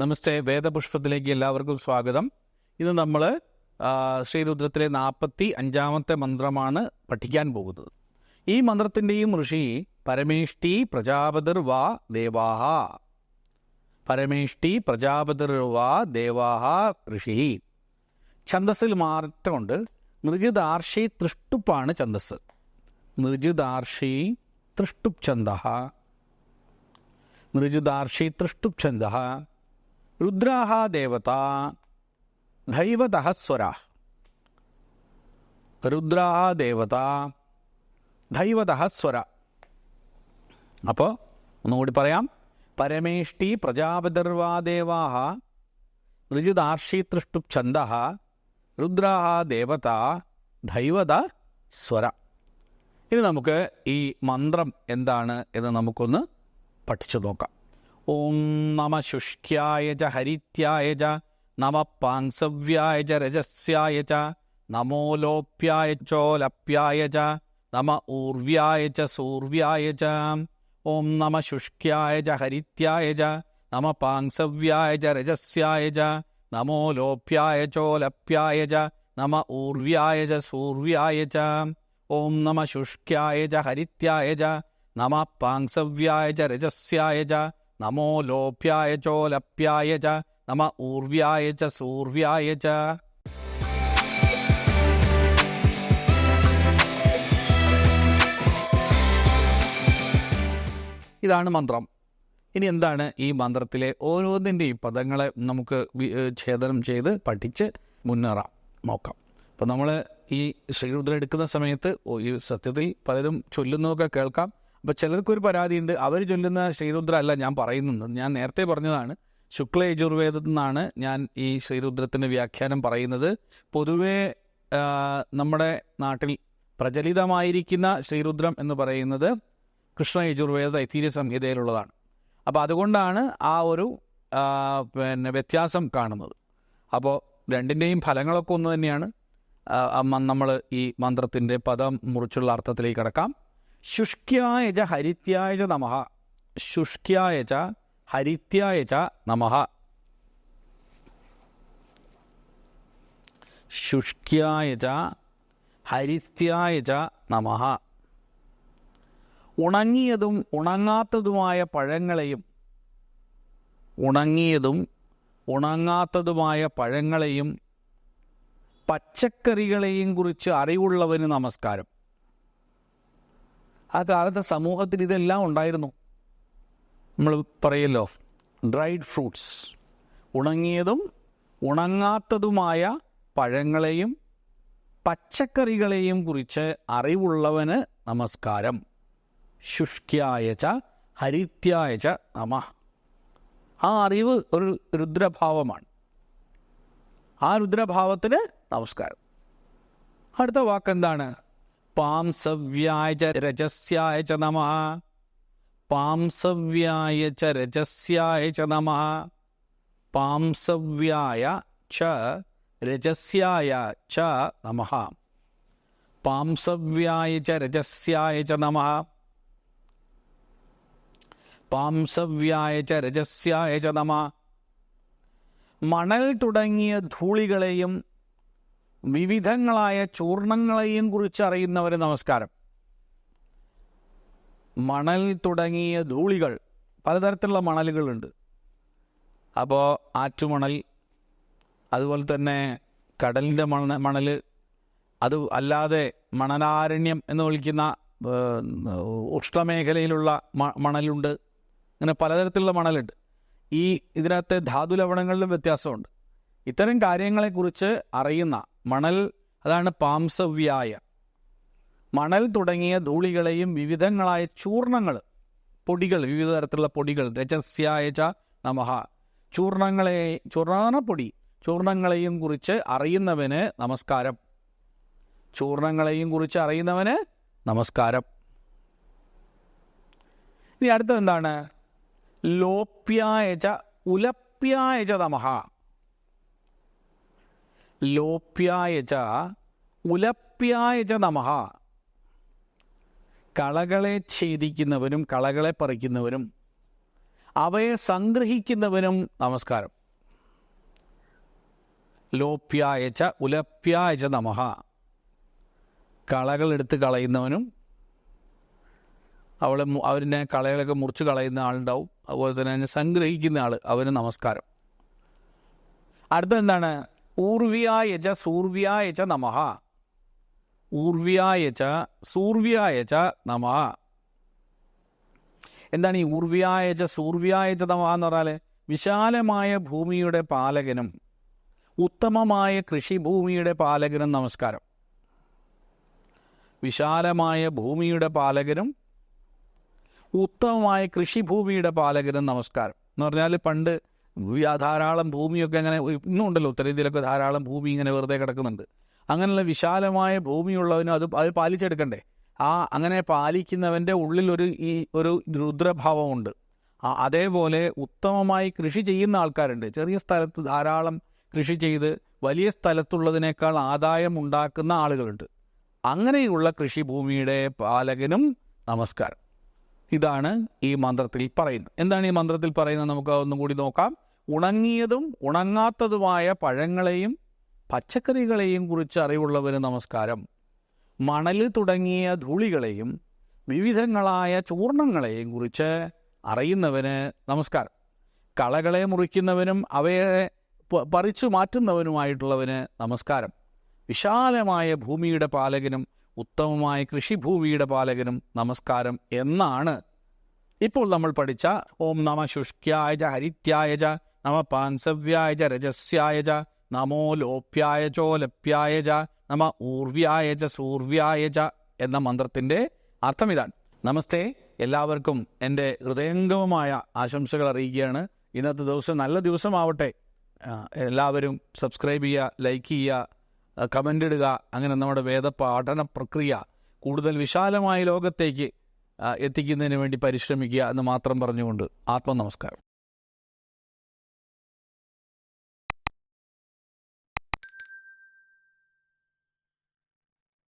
നമസ്തേ വേദപുഷ്പത്തിലേക്ക് എല്ലാവർക്കും സ്വാഗതം. ഇന്ന് നമ്മൾ ശ്രീരുദ്രത്തിലെ നാൽപ്പത്തി അഞ്ചാമത്തെ മന്ത്രമാണ് പഠിക്കാൻ പോകുന്നത്. ഈ മന്ത്രത്തിന്റെയും ഋഷി പരമേഷ്ടി പ്രജാപതിർ വാ ദേവാഹ. പരമേഷ്ടി പ്രജാപതിർ വാ ദേവാഹ ഋഷി. ഛന്ദസ്സിൽ മാറ്റമുണ്ട് നൃജിതാർഷി തൃഷ്ടുപ്പാണ് ഛന്ദസ്. നൃജിതാർഷി തൃഷ്ടുപ് ഛന്ദ നൃജിതാർഷി തൃഷ്ടുപ് ഛന്ദ രുദ്രാഹ ദേവത ദൈവതഃ സ്വരാ രുദ്രാഹ ദേവത ദൈവതഃ സ്വര അപ്പോൾ ഒന്നുകൂടി പറയാം. പരമേഷ്ടി പ്രജാപതിർവാ ദേവാഹ ഋജിതാർഷി തൃഷ്ടുപ് ഛന്ദ രുദ്രാഹ ദേവത ദൈവത സ്വര ഇനി നമുക്ക് ഈ മന്ത്രം എന്താണ് എന്ന് നമുക്കൊന്ന് പഠിച്ചു നോക്കാം. ഓം നമ ശുഷ്ക്യായ ച ഹരിത്യായ ച നമ പാങ്സവ്യായ ച രജസ്യായ ച നമോ ലോപ്യായ ചോലപ്യായ ച നമ ഊർവ്യായ ച സൂർവ്യായ ച ഓം നമ ശുഷ്ക്യായ ച ഹരിത്യായ ച നമ പാങ്സവ്യായ ച രജസ്യായ ച നമോ ലോപ്യായ ചോലപ്യായ ച നമ ഊർവ്യായ ച സൂർവ്യായ ച ഓം നമ ശുഷ്ക്യായ ച ഹരിത്യായ ച നമ പാങ്സവ്യായ ച രജസ്യായ ച നമോ ലോപ്യായ ചോലപ്യായ ച നമ ഊർവ്യായ ച സൂർവ്യായ ച. ഇതാണ് മന്ത്രം. ഇനി എന്താണ് ഈ മന്ത്രത്തിലെ ഓരോന്നിന്റെയും പദങ്ങളെ നമുക്ക് ഛേദനം ചെയ്ത് പഠിച്ച് മുന്നേറാം. നോക്കാം. അപ്പം നമ്മൾ ഈ ശ്രീരുദ്രം എടുക്കുന്ന സമയത്ത് ഈ സത്യത്തിൽ പലരും ചൊല്ലുന്നതൊക്കെ കേൾക്കാം. അപ്പം ചിലർക്കൊരു പരാതിയുണ്ട്. അവർ ചൊല്ലുന്ന ശ്രീരുദ്ര അല്ല ഞാൻ പറയുന്നത്. ഞാൻ നേരത്തെ പറഞ്ഞതാണ്. ശുക്ല യജുർവേദത്തിൽ നിന്നാണ് ഞാൻ ഈ ശ്രീരുദ്രത്തിന്റെ വ്യാഖ്യാനം പറയുന്നത്. പൊതുവേ നമ്മുടെ നാട്ടിൽ പ്രചലിതമായിരിക്കുന്ന ശ്രീരുദ്രം എന്ന് പറയുന്നത് കൃഷ്ണ യജുർവേദ ഐതീര്യ സംഹിതയിലുള്ളതാണ്. അപ്പോൾ അതുകൊണ്ടാണ് ആ ഒരു പിന്നെ വ്യത്യാസം കാണുന്നത്. അപ്പോൾ രണ്ടിന്റെയും ഫലങ്ങളൊക്കെ ഒന്ന് തന്നെയാണ്. നമ്മൾ ഈ മന്ത്രത്തിന്റെ പദം മുറിച്ചുള്ള അർത്ഥത്തിലേക്ക് കടക്കാം. ശുഷ്ക്യായ ച ഹരിത്യായ ച നമഹ ശുഷ്ക്യായ ച ഹരിത്യായ ച നമഹ ശുഷ്ക്യായ ച ഹരിത്യായ ച നമഹ ഉണങ്ങിയതും ഉണങ്ങാത്തതുമായ പഴങ്ങളെയും ഉണങ്ങിയതും ഉണങ്ങാത്തതുമായ പഴങ്ങളെയും പച്ചക്കറികളെയും കുറിച്ച് അറിവുള്ളവന് നമസ്കാരം. ആ കാലത്തെ സമൂഹത്തിൽ ഇതെല്ലാം ഉണ്ടായിരുന്നു. നമ്മൾ പറയല്ലോ ഡ്രൈഡ് ഫ്രൂട്ട്സ് ഉണങ്ങിയതും ഉണങ്ങാത്തതുമായ പഴങ്ങളെയും പച്ചക്കറികളെയും കുറിച്ച് അറിവുള്ളവന് നമസ്കാരം. ശുഷ്ക്യായച്ച ച ഹരിത്യായ ച നമ. ആ അറിവ് ഒരു രുദ്രഭാവമാണ്. ആ രുദ്രഭാവത്തിന് നമസ്കാരം. അടുത്ത വാക്കെന്താണ്? പാംസവ്യായ ച രജസ്യായ ച നമ. പാംസവ്യായ ച രജസ്യായ ച നമ. പാംസവ്യായ ച രജസ്യായ ച നമ. പാംസവ്യായ ച രജസ്യായ ച നമ. പാംസവ്യായ ച രജസ്യായ ച നമ. മണൽ തുടങ്ങിയ ധൂളികളെയും വിവിധങ്ങളായ ചൂർണങ്ങളെയും കുറിച്ച് അറിയുന്നവര് നമസ്കാരം. മണൽ തുടങ്ങിയ ധൂളികൾ പലതരത്തിലുള്ള മണലുകളുണ്ട്. അപ്പോൾ ആറ്റുമണൽ അതുപോലെ തന്നെ കടലിന്റെ മണ മണൽ അത് അല്ലാതെ മണലാരണ്യം എന്ന് വിളിക്കുന്ന ഉഷ്ണമേഖലയിലുള്ള മണലുണ്ട്. അങ്ങനെ പലതരത്തിലുള്ള മണലുണ്ട്. ഈ ഇതിനകത്തെ ധാതു ലവണങ്ങളിലും വ്യത്യാസമുണ്ട്. ഇത്തരം കാര്യങ്ങളെക്കുറിച്ച് അറിയുന്ന മണൽ അതാണ് പാംസവ്യായ. മണൽ തുടങ്ങിയ ധൂളികളെയും വിവിധങ്ങളായ ചൂർണങ്ങൾ പൊടികൾ വിവിധ തരത്തിലുള്ള പൊടികൾ രജസ്യായ നമഹ. നമഃ ചൂർണങ്ങളെ ചൂർണപ്പൊടി ചൂർണങ്ങളെയും കുറിച്ച് അറിയുന്നവന് നമസ്കാരം. ചൂർണങ്ങളെയും കുറിച്ച് അറിയുന്നവന് നമസ്കാരം. ഇനി അടുത്തത് എന്താണ് ലോപ്യായ ച ഉലപ്യായ ച ഉലപ്യായച ലോപ്യായ ച ഉലപ്യായ ച നമഃ കളകളെ ഛേദിക്കുന്നവനും കളകളെ പറിക്കുന്നവനും അവയെ സംഗ്രഹിക്കുന്നവനും നമസ്കാരം. ലോപ്യായച ഉലപ്യായച നമഹ. കളകൾ എടുത്ത് കളയുന്നവനും അവളെ അവരിനെ കളകളൊക്കെ മുറിച്ച് കളയുന്ന ആളുണ്ടാവും. അതുപോലെ തന്നെ അതിനെ സംഗ്രഹിക്കുന്ന ആൾ അവന് നമസ്കാരം. അടുത്ത എന്താണ്? ഊർവ്യായച്ച സൂർവ്യായച്ച ച സൂർവ്യായ ച നമ. എന്താണ് ഈ ഊർവ്യായ ച സൂർവ്യായ ച നമ എന്ന് പറഞ്ഞാൽ വിശാലമായ ഭൂമിയുടെ പാലകനും ഉത്തമമായ കൃഷിഭൂമിയുടെ പാലകനും നമസ്കാരം. വിശാലമായ ഭൂമിയുടെ പാലകനും ഉത്തമമായ കൃഷിഭൂമിയുടെ പാലകനും നമസ്കാരം. എന്ന് പറഞ്ഞാൽ പണ്ട് വ്യ- ധാരാളം ഭൂമിയൊക്കെ അങ്ങനെ ഇന്നും ഉണ്ടല്ലോ ഉത്തരേന്ത്യയിലൊക്കെ ധാരാളം ഭൂമി ഇങ്ങനെ വെറുതെ കിടക്കുന്നുണ്ട്. അങ്ങനെയുള്ള വിശാലമായ ഭൂമിയുള്ളവനും അത് അത് പാലിച്ചെടുക്കണ്ടേ? ആ അങ്ങനെ പാലിക്കുന്നവന്റെ ഉള്ളിൽ ഒരു ഈ ഒരു രുദ്രഭാവമുണ്ട്. ആ അതേപോലെ ഉത്തമമായി കൃഷി ചെയ്യുന്ന ആൾക്കാരുണ്ട്. ചെറിയ സ്ഥലത്ത് ധാരാളം കൃഷി ചെയ്ത് വലിയ സ്ഥലത്തുള്ളതിനേക്കാൾ ആദായം ഉണ്ടാക്കുന്ന ആളുകളുണ്ട്. അങ്ങനെയുള്ള കൃഷിഭൂമിയുടെ പാലകനും നമസ്കാരം. ഇതാണ് ഈ മന്ത്രത്തിൽ പറയുന്നത്. എന്താണ് ഈ മന്ത്രത്തിൽ പറയുന്നത് നമുക്ക് ഒന്നും കൂടി നോക്കാം. ഉണങ്ങിയതും ഉണങ്ങാത്തതുമായ പഴങ്ങളെയും പച്ചക്കറികളെയും കുറിച്ച് അറിവുള്ളവന് നമസ്കാരം. മണൽ തുടങ്ങിയ ധൂളികളെയും വിവിധങ്ങളായ ചൂർണങ്ങളെയും കുറിച്ച് അറിയുന്നവന് നമസ്കാരം. കളകളെ മുറിക്കുന്നവനും അവയെ പറിച്ചു മാറ്റുന്നവനുമായിട്ടുള്ളവന് നമസ്കാരം. വിശാലമായ ഭൂമിയുടെ പാലകനും ഉത്തമമായ കൃഷിഭൂമിയുടെ പാലകനും നമസ്കാരം എന്നാണ്. ഇപ്പോൾ നമ്മൾ പഠിച്ച ഓം നമ ശുഷ്ക്യായ ഹരിത്യായജ നമ പാൻസവ്യായ രജസ്യായജ നമോ ലോപ്യായ ച നമ ഊർവ്യായ സൂർവ്യായജ എന്ന മന്ത്രത്തിന്റെ അർത്ഥം ഇതാണ്. നമസ്തേ എല്ലാവർക്കും എന്റെ ഹൃദയംഗമമായ ആശംസകൾ അറിയിക്കുകയാണ്. ഇന്നത്തെ ദിവസം നല്ല ദിവസമാവട്ടെ. എല്ലാവരും സബ്സ്ക്രൈബ് ചെയ്യുക ലൈക്ക് ചെയ്യുക കമന്റ് ഇടുക അങ്ങനെ നമ്മുടെ വേദപാഠന പ്രക്രിയ കൂടുതൽ വിശാലമായ ലോകത്തേക്ക് എത്തിക്കുന്നതിന് വേണ്ടി പരിശ്രമിക്കുക എന്ന് മാത്രം പറഞ്ഞുകൊണ്ട് ആത്മനമസ്കാരം.